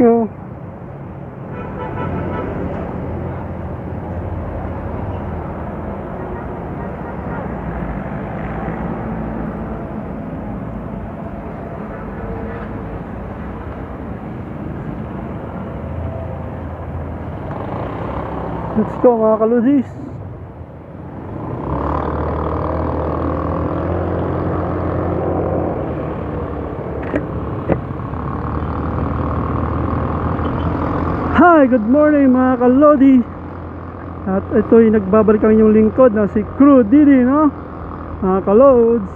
you. Let's go, Hi, good morning mga kalodi. At ito'y nagbabalik ang inyong lingkod na si Crew Didi, no? Mga kalods.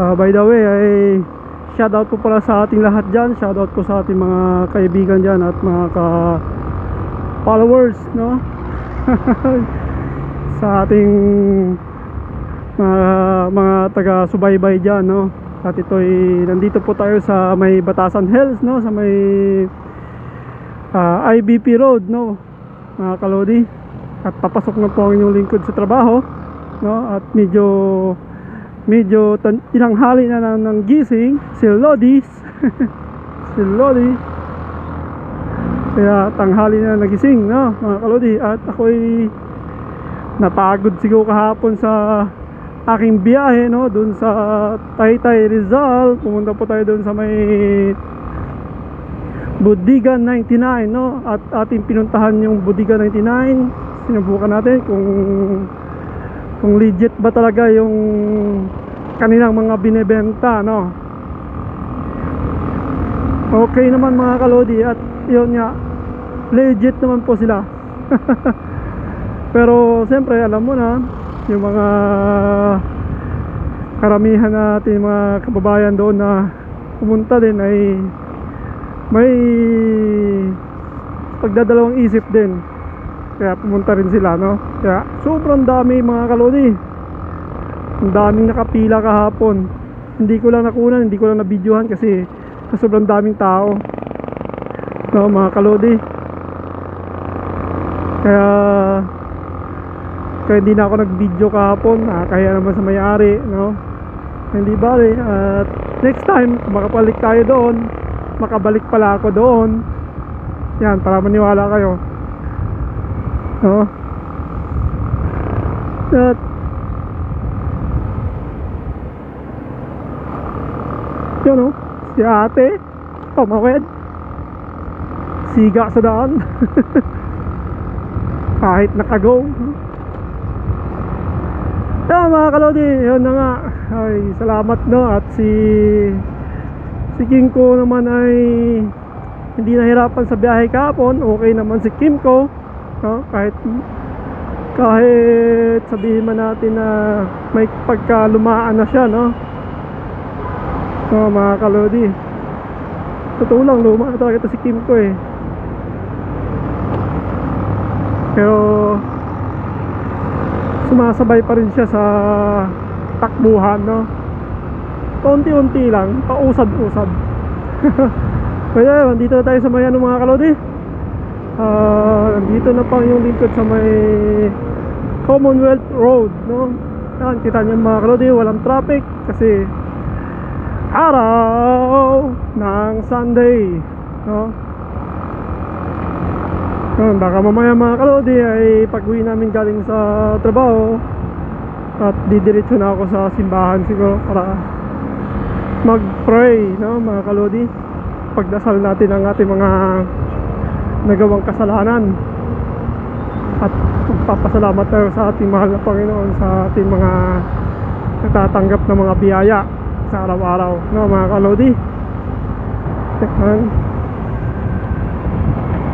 Ah, by the way, ay shoutout ko pala sa ating lahat dyan. Shoutout ko sa ating mga kaibigan dyan at mga ka followers, no? sa ating mga, mga taga-subaybay dyan, no? At ito'y nandito po tayo sa may Batasan Hills, no? Sa may ah, IBP Road, no? Mga kalodi. At papasok na po ang inyong lingkod sa trabaho, no? At medyo medyo tinanghali na ng, ng gising si Lodis. si Lodi. Kaya tanghali na nagising, no? Mga kalodi. At ako'y napagod siguro kahapon sa aking biyahe, no? Doon sa Taytay Rizal. Pumunta po tayo doon sa may Budigan 99 no? At ating pinuntahan yung Budigan 99 sinubukan natin kung kung legit ba talaga yung kanilang mga binebenta no? Okay naman mga kalodi at yun nga legit naman po sila. Pero siyempre alam mo na yung mga karamihan natin mga kababayan doon na pumunta din ay may pagdadalawang isip din. Kaya pumunta rin sila no? Kaya sobrang dami mga kalodi. Ang daming nakapila kahapon. Hindi ko lang nakunan hindi ko lang nabidyohan kasi sobrang daming tao no mga kalodi. Kaya kaya hindi na ako nag-video kahapon. Ah, kaya naman sa may-ari no? Hindi bale at next time makapalik tayo doon makabalik pala ako doon. Yan para maniwala kayo. No? At yun no si ate pamawid siga sa daan. Kahit nakago. Yan mga kalodi yun na nga. Ay salamat no at si si King ko naman ay hindi nahirapan sa biyahe kahapon. Okay naman si Kim ko no? kahit kahit sabihin man natin na may pagkalumaan na siya no? No mga kalodi. Totoo lang luma na talaga ito si Kim ko eh. Pero sumasabay pa rin siya sa takbuhan no paunti-unti lang, pausad-usad. Kaya nandito na tayo sa may ano mga kalodi. Ah, nandito na pa yung lingkod sa may Commonwealth Road, no? Yan, kita niyo mga kalodi, walang traffic kasi araw ng Sunday, no? Yun, baka mamaya mga kalodi ay pag-uwi namin galing sa trabaho at didiretso na ako sa simbahan siguro para mag-pray, no, mga kalodi. Pagdasal natin ang ating mga nagawang kasalanan. At magpapasalamat tayo sa ating mahal na Panginoon sa ating mga natatanggap na mga biyaya sa araw-araw, no, mga kalodi. Yan.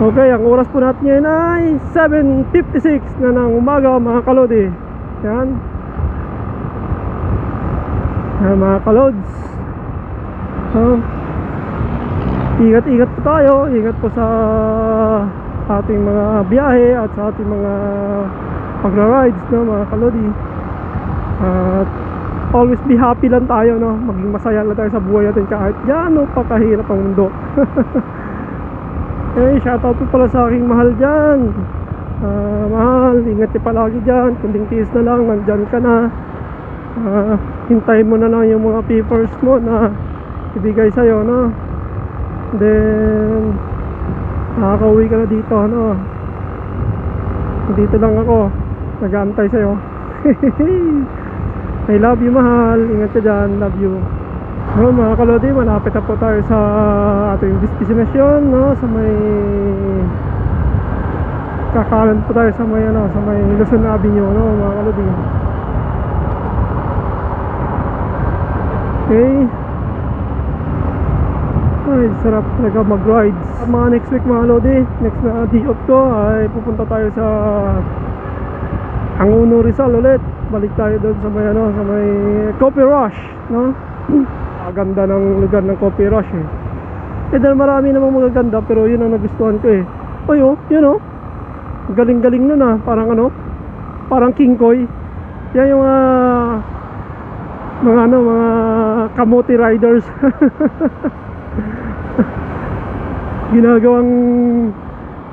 Okay, ang oras po natin ngayon ay 7.56 na ng umaga, mga kalodi. Yan. Yan, mga kalods. Oh. Ingat-ingat po tayo, ingat po sa ating mga biyahe at sa ating mga pagra-rides no mga kalodi. At always be happy lang tayo no, maging masaya lang tayo sa buhay natin kahit gaano pa kahirap ang mundo. eh, shoutout po pala sa aking mahal diyan. Ah, mahal, ingat ka palagi diyan, kunding tiis na lang, nandyan ka na. Ah, hintayin mo na lang yung mga papers mo na ibigay sa'yo, no? Then, Nakakauwi ka na dito, ano? Dito lang ako. Nag-aantay sa'yo. I love you, mahal. Ingat ka dyan. Love you. No, mga kalodi, malapit na po tayo sa ating destination, no? Sa may... Kakalan po tayo sa may, ano, sa may Luzon Avenue, no, mga kalodi. Okay. Ay, sarap talaga mag-rides. Mga next week mga lodi, next na day off ko ay pupunta tayo sa Anguno Rizal ulit. Balik tayo doon sa may ano, sa may Coffee Rush, no? Ang ganda ng lugar ng Coffee Rush eh. Eh dahil marami namang magaganda pero yun ang nagustuhan ko eh. Oy oh, yun oh. Galing-galing nun ah, parang ano? Parang King Koy. Yan yung ah, mga ano, mga kamote riders. ginagawang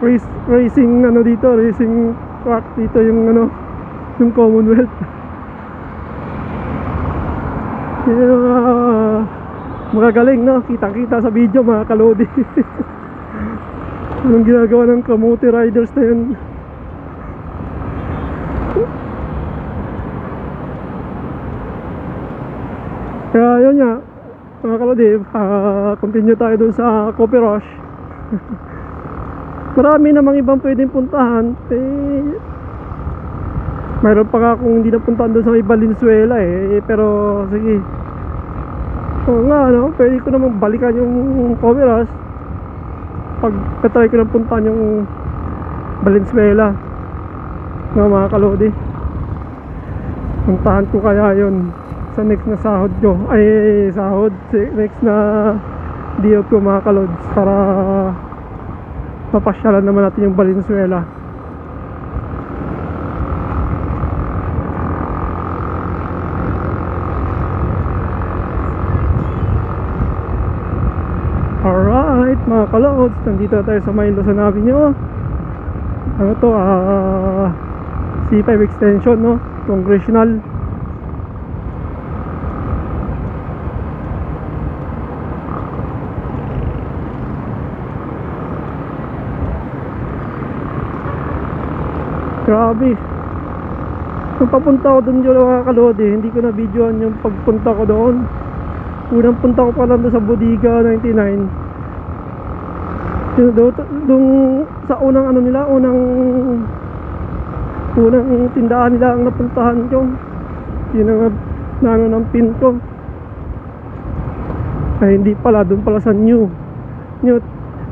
race, racing ano dito, racing track dito yung ano, yung Commonwealth. Yung uh, magagaling no, kitang-kita sa video mga kalodi. Anong ginagawa ng kamote riders na yun? Kaya yun nga, mga kalodi, ah, continue tayo dun sa Coffee Rush. Marami namang ibang pwedeng puntahan. Eh, mayroon pa nga kung hindi napuntahan doon sa may Valenzuela eh. Pero sige. Oo nga no, pwede ko namang balikan yung Coffee Rush. Pag katry ko lang puntahan yung Valenzuela. Mga mga kalodi. Puntahan ko kaya yun sa next na sahod ko. Ay, sahod. Next na deal ko mga kalods para mapasyalan naman natin yung Valenzuela. Alright mga kalods, nandito na tayo sa may Luzon Avenue. Ano to, ah, C5 extension no, congressional. Grabe. Nung papunta ko doon yung mga kalodi, hindi ko na videoan yung pagpunta ko doon. Unang punta ko pa lang doon sa Bodega 99. Yun, doon, doon sa unang ano nila, unang unang tindahan nila ang napuntahan ko. Yun ang nano ng pin ko. Ay hindi pala, doon pala sa new. New,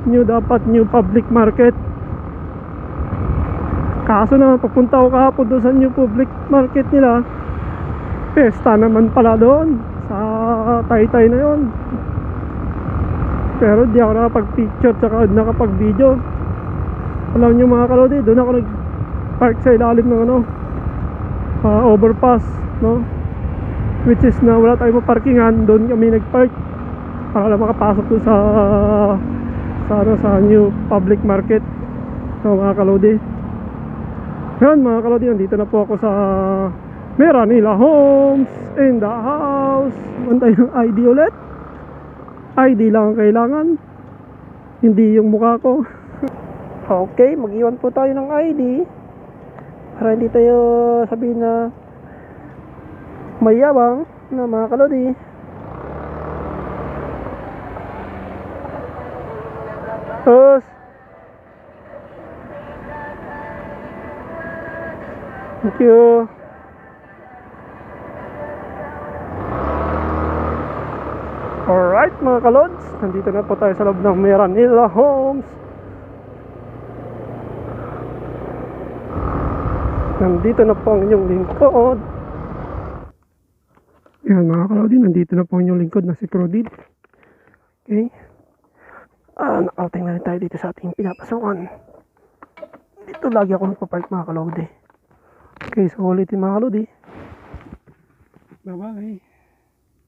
new dapat new public market. Kaso na papunta ko kahapon doon sa new public market nila. Pesta naman pala doon sa Taytay na yon. Pero di ako nakapag-picture tsaka nakapag-video. Alam nyo mga kalodi, doon ako nag-park sa ilalim ng ano, ah, overpass, no? Which is na wala tayong maparkingan, doon kami nag-park para lang makapasok doon sa sa ano, sa new public market. So mga kalodi. Yan mga kalodi, nandito na po ako sa Meranila Homes in the house. Bantay ng ID ulit. ID lang ang kailangan. Hindi yung mukha ko. okay, mag-iwan po tayo ng ID. Para hindi tayo sabihin na mayabang na mga kalodi. Thank you. Alright mga kalods, nandito na po tayo sa loob ng Meranilla Homes. Nandito na po ang inyong lingkod. Yan mga kalodi, nandito na po ang inyong lingkod na si Crodid. Okay. Ah, nakauting na rin tayo dito sa ating pinapasukan. Dito lagi ako nagpapark mga kalodi. Okay, so ulitin mga kalodi. Bye-bye.